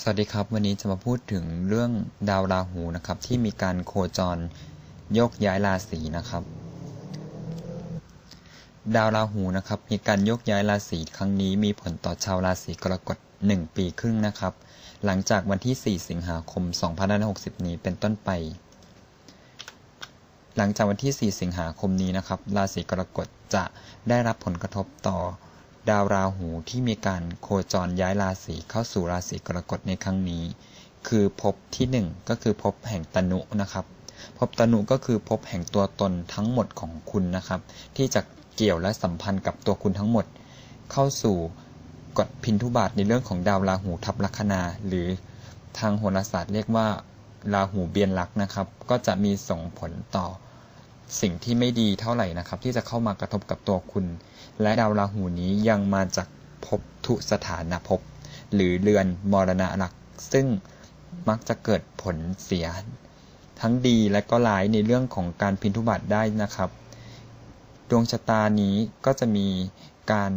สวัสดีครับ วันนี้จะมาพูดถึงเรื่องดาวราหูนะครับ ที่มีการโคจรโยกย้ายราศีนะครับ ดาวราหูนะครับ มีการโยกย้ายราศีครั้งนี้มีผลต่อชาวราศีกรกฎ1 ปีครึ่งนะครับ หลังจากวันที่ 4 สิงหาคม 2560 นี้เป็นต้นไป หลังจากวันที่ 4 สิงหาคมนี้นะครับ ราศีกรกฎจะได้รับผลกระทบต่อ ดาวราหูที่มีการโคจรย้ายราศีเข้าสู่ราศีกรกฎในครั้งนี้ คือภพที่1ก็คือภพแห่งตนุนะครับภพตนุก็คือภพแห่งตัวตนทั้งหมดของคุณนะครับ ที่จะเกี่ยวและสัมพันธ์กับตัวคุณทั้งหมด เข้าสู่กฎพินทุบาทในเรื่องของดาวราหูทับลัคนา หรือทางโหราศาสตร์เรียกว่าราหูเบียนลักนะครับ ก็จะมีส่งผลต่อ สิ่งที่ไม่ดีเท่าไหร่นะครับ ที่จะเข้ามากระทบกับตัวคุณ และดาวราหูนี้ยังมาจากภพทุสถานภพหรือเรือนมรณะหลัก ซึ่งมักจะเกิดผลเสีย ทั้งดีและก็ร้ายในเรื่องของการพินทุบัติได้นะครับ ดวงชะตานี้ก็จะมีการ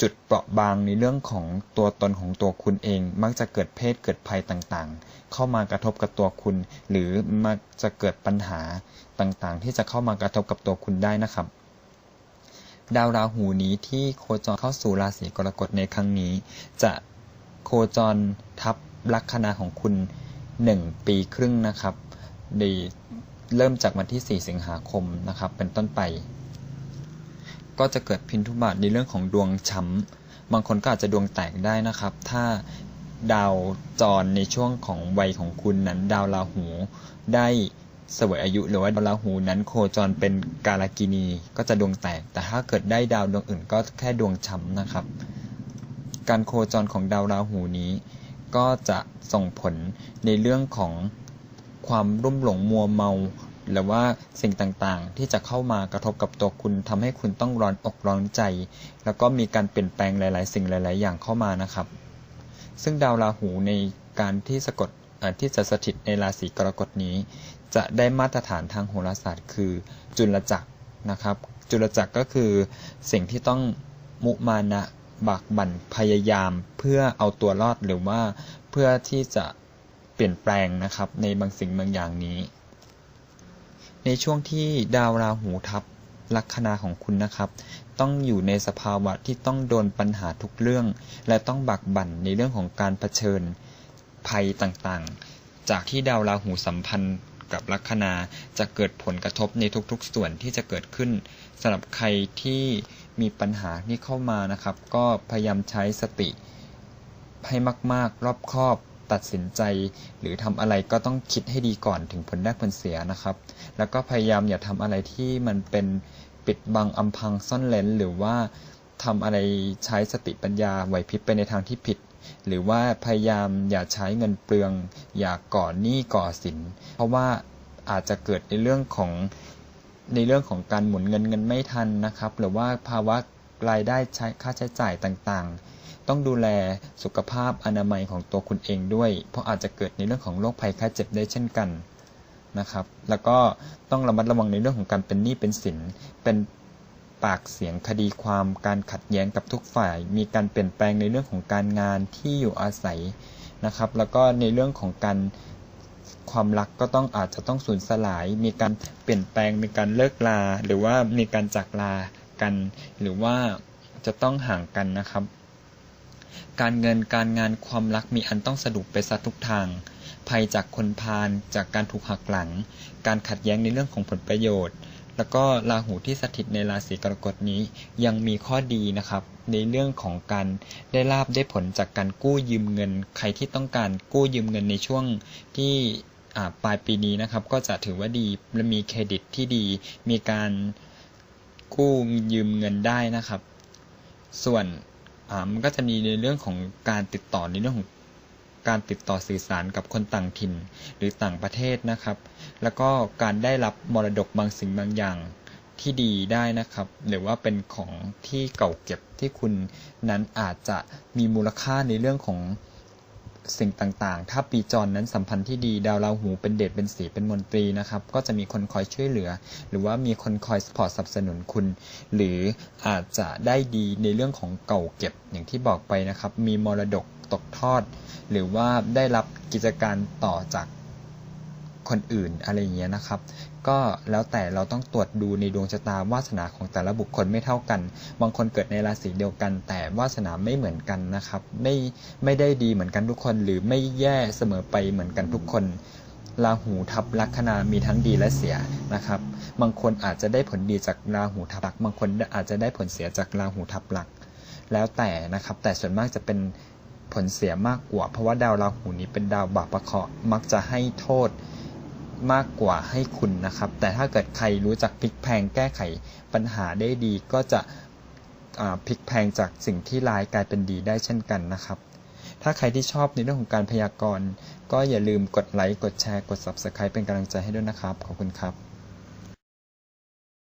จุดเปราะบางในเรื่องของตัวตนของตัวคุณเอง มักจะเกิดเพศเกิดภัยต่างๆ เข้ามากระทบกับตัวคุณ หรือมักจะเกิดปัญหาต่างๆ ที่จะเข้ามากระทบกับตัวคุณได้นะครับ ดาวราหูนี้ที่โคจรเข้าสู่ราศีกรกฎในครั้งนี้ จะโคจรทับลัคนาของคุณ 1 ปีครึ่งนะครับในเริ่มจากวันที่ 4 สิงหาคมนะครับ เป็นต้นไป ก็จะเกิดพินทุบาทในเรื่องของดวงช้ำบางคนก็อาจจะดวงแตกได้นะครับ ถ้าดาวจรในช่วงของวัยของคุณนั้น ดาวราหูได้สวยอายุหรือว่าดาวราหูนั้นโคจรเป็นกาลกินีก็จะดวงแตก แต่ถ้าเกิดได้ดาวดวงอื่นก็แค่ดวงช้ำนะครับ การโคจรของดาวราหูนี้ ก็จะส่งผลในเรื่องของความรุ่มหลงมัวเมา หรือว่าสิ่งต่างๆ ที่จะเข้ามากระทบกับตัวคุณทำให้คุณต้องร้อนอกร้อนใจ แล้วก็มีการเปลี่ยนแปลงหลาย ๆ สิ่งหลาย ๆ อย่างเข้ามานะครับ ซึ่งดาวราหูในการที่สะกดที่จะสถิตในราศีกรกฎนี้ จะได้มาตรฐานทางโหราศาสตร์ คือจุลจักรนะครับ จุลจักรก็คือสิ่งที่ต้องมุมานะบักบั่นพยายาม เพื่อเอาตัวรอดหรือว่าเพื่อที่จะเปลี่ยนแปลงนะครับในบางสิ่งบางอย่างนี้ ในช่วงที่ดาวราหูทับลัคนาของคุณนะครับ ต้องอยู่ในสภาวะที่ต้องโดนปัญหาทุกเรื่อง และต้องบักบั่นในเรื่องของการรเผชิญภัยต่างๆ จากที่ดาวราหูสัมพันธ์กับลัคนาจะเกิดผลกระทบในทุกๆ ส่วนที่จะเกิดขึ้นสำหรับใครที่มีปัญหานี้เข้ามานะครับ ก็พยายามใช้สติให้มาก ๆ รอบคอบ ตัดสินใจ หรือทำอะไรก็ต้องคิดให้ดีก่อนถึงผลได้ผลเสียนะครับ แล้วก็พยายามอย่าทำอะไรที่มันเป็นปิดบังอำพังซ่อนเลนหรือว่าทำอะไรใช้สติปัญญาไหวพริบไปในทางที่ผิด หรือว่าพยายามอย่าใช้เงินเปลือง อย่าก่อหนี้ก่อสิน เพราะว่าอาจจะเกิดในเรื่องของในเรื่องของการหมุนเงินเงินไม่ทันนะครับ หรือว่าภาวะรายได้ใช้ค่าใช้จ่ายต่างๆ ต้องดูแลสุขภาพอนามัยของตัวคุณเองด้วย เพราะอาจจะเกิดในเรื่องของโรคภัยไข้เจ็บได้เช่นกันนะครับ แล้วก็ต้องระมัดระวังในเรื่องของการเป็นหนี้เป็นสิน เป็นปากเสียงคดีความการขัดแย้งกับทุกฝ่าย มีการเปลี่ยนแปลงในเรื่องของการงานที่อยู่อาศัยนะครับ แล้วก็ในเรื่องของการความรักก็ต้องอาจจะต้องสูญสลาย มีการเปลี่ยนแปลง มีการเลิกลา หรือว่ามีการจากลากัน หรือว่าจะต้องห่างกันนะครับ การเงินการงานความรักมีอันต้องสะดุดไปซะทุกทาง ภัยจากคนพาลจากการถูกหักหลัง การขัดแย้งในเรื่องของผลประโยชน์ แล้วก็ราหูที่สถิตในราศีกรกฎนี้ยังมีข้อดีนะครับ ในเรื่องของการได้ลาบได้ผลจากการกู้ยืมเงิน ใครที่ต้องการกู้ยืมเงินในช่วงที่ปลายปีนี้นะครับ ก็จะถือว่าดีและมีเครดิตที่ดี มีการกู้ยืมเงินได้นะครับ ส่วน มันก็จะมีในเรื่องของการติดต่อในเรื่องของการติดต่อสื่อสารกับคนต่างถิ่นหรือต่างประเทศนะครับ แล้วก็การได้รับมรดกบางสิ่งบางอย่างที่ดีได้นะครับ หรือว่าเป็นของที่เก่าเก็บที่คุณนั้นอาจจะมีมูลค่าในเรื่องของ สิ่งต่างๆ ถ้าปีจรนั้นสัมพันธ์ที่ดี ดาวราหูเป็นเดชเป็นสีเป็นมนตรีนะครับ ก็จะมีคนคอยช่วยเหลือ หรือว่ามีคนคอยสปอร์ตสนับสนุนคุณ หรืออาจจะได้ดีในเรื่องของเก่าเก็บอย่างที่บอกไปนะครับ มีมรดกตกทอด หรือว่าได้รับกิจการต่อจาก คนอื่นอะไรอย่างเงี้ยนะครับ ก็แล้วแต่เราต้องตรวจดูในดวงชะตาวาสนาของแต่ละบุคคลไม่เท่ากัน บางคนเกิดในราศีเดียวกัน แต่วาสนาไม่เหมือนกันนะครับ ไม่ไม่ได้ดีเหมือนกันทุกคน หรือไม่แย่เสมอไปเหมือนกันทุกคนราหูทับลัคนามีทั้งดีและเสียนะครับ บางคนอาจจะได้ผลดีจากราหูทับลักบางคนอาจจะได้ผลเสียจากราหูทับลัก แล้วแต่นะครับ แต่ส่วนมากจะเป็นผลเสียมากกว่า เพราะว่าดาวราหูนี้เป็นดาวบาปประเคราะห์มักจะให้โทษ มากกว่าให้คุณนะครับ แต่ถ้าเกิดใครรู้จักพลิกแพลงแก้ไขปัญหาได้ดี ก็จะพลิกแพลงจากสิ่งที่ร้ายกลายเป็นดีได้เช่นกันนะครับถ้าใครที่ชอบในเรื่องของการพยากรณ์ ก็อย่าลืมกดไลค์ กดแชร์ กด Subscribe เป็นกำลังใจให้ด้วยนะครับ ขอบคุณครับ